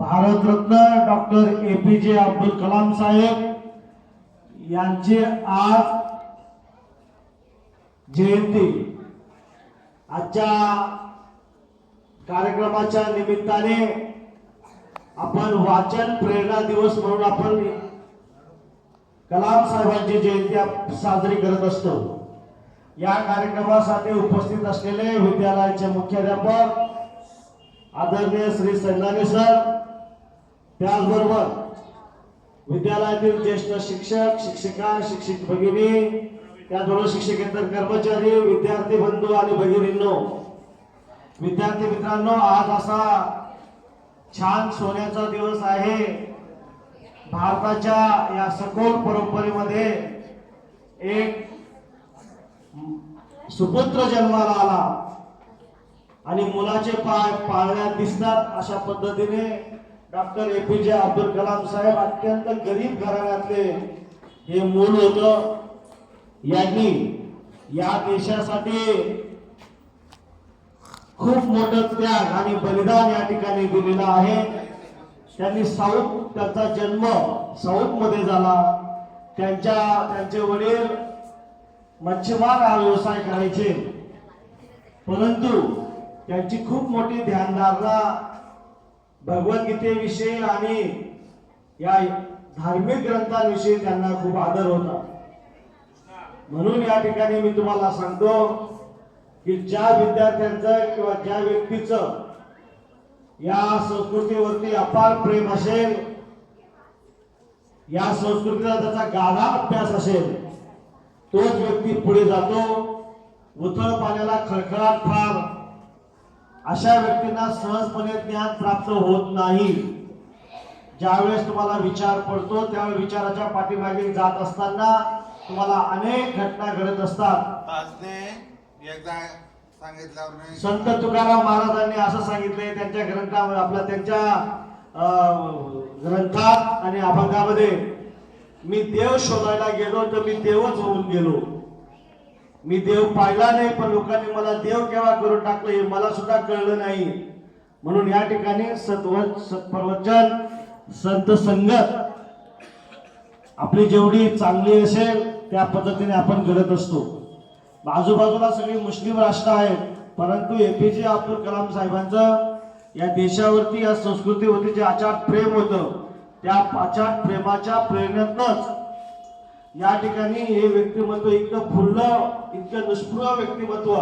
Bharat Ratna doctor A P जे अब्दुल कलाम साहेब यांचे आज जयंती. आजच्या कार्यक्रमाच्या निमित्ताने आपण वाचन प्रेरणा दिवस म्हणून आपण कलाम साहेबांची जयंती साजरी करत असतो. या कार्यक्रमासाठी उपस्थित असलेले विद्यालयाचे मुख्याध्यापक आदरणीय श्री संदाने सर त्याचबरोबर विद्यालयातील ज्येष्ठ शिक्षक शिक्षिका शिक्षक भगिनी त्याचबरोबर शिक्षकेतर कर्मचारी विद्यार्थी बंधू आणि भगिनींनो विद्यार्थी मित्रांनो आज असा छान सोन्याचा दिवस आहे. भारताच्या या सखोल परंपरेमध्ये एक सुपुत्र जन्माला आला. आणि मुलाचे पाय पाळण्यात दिसतात अशा पद्धतीने. डॉक्टर ए पी जे अब्दुल कलाम साहेब अत्यंत गरीब घराण्यातले हे मूल होत. यांनी या देशासाठी खूप मोठं त्याग आणि बलिदान या ठिकाणी दिलेलं आहे. त्यांनी साऊथ त्यांचा जन्म साऊथमध्ये झाला. त्यांच्या त्यांचे वडील मच्छीमार हा व्यवसाय करायचे. परंतु त्यांची खूप मोठी ध्यानधारणा भगवद्गीतेविषयी आणि या धार्मिक ग्रंथांविषयी त्यांना खूप आदर होता. म्हणून या ठिकाणी मी तुम्हाला सांगतो की ज्या विद्यार्थ्यांचं किंवा ज्या व्यक्तीचं या संस्कृतीवरती अपार प्रेम असेल या संस्कृतीला त्याचा गाढा अभ्यास असेल तोच व्यक्ती पुढे जातो. उथळ पाण्याला खळखळाट फार अशा व्यक्तींना सहजपणे ज्ञान प्राप्त होत नाही. ज्यावेळेस तुम्हाला विचार पडतो त्यावेळेस विचाराच्या पाठीमागे जात असताना तुम्हाला अनेक घटना घडत असतात. संत तुकाराम महाराजांनी असं सांगितलंय त्यांच्या ग्रंथामध्ये आपल्या त्यांच्या ग्रंथात आणि अभंगामध्ये मी देव शोधायला गेलो तर मी देवच होऊन गेलो. मी देव पाहिला नाही पण लोकांनी मला देव केव्हा करून टाकलं हे मला सुद्धा कळलं नाही. म्हणून या ठिकाणी सत्व सत्प्रवचन संत संगत आपली जेवढी चांगली असेल त्या पद्धतीने आपण घडत असतो. आजूबाजूला सगळी मुस्लिम राष्ट्र आहेत परंतु ए पी जे अब्दुल कलाम साहेबांचं या देशावरती या संस्कृतीवरती जे आचार प्रेम होतं त्या आचार प्रेमाच्या प्रेरणेतनच या ठिकाणी हे व्यक्तिमत्व इतकं फुललं इतकं निष्पृह व्यक्तिमत्व.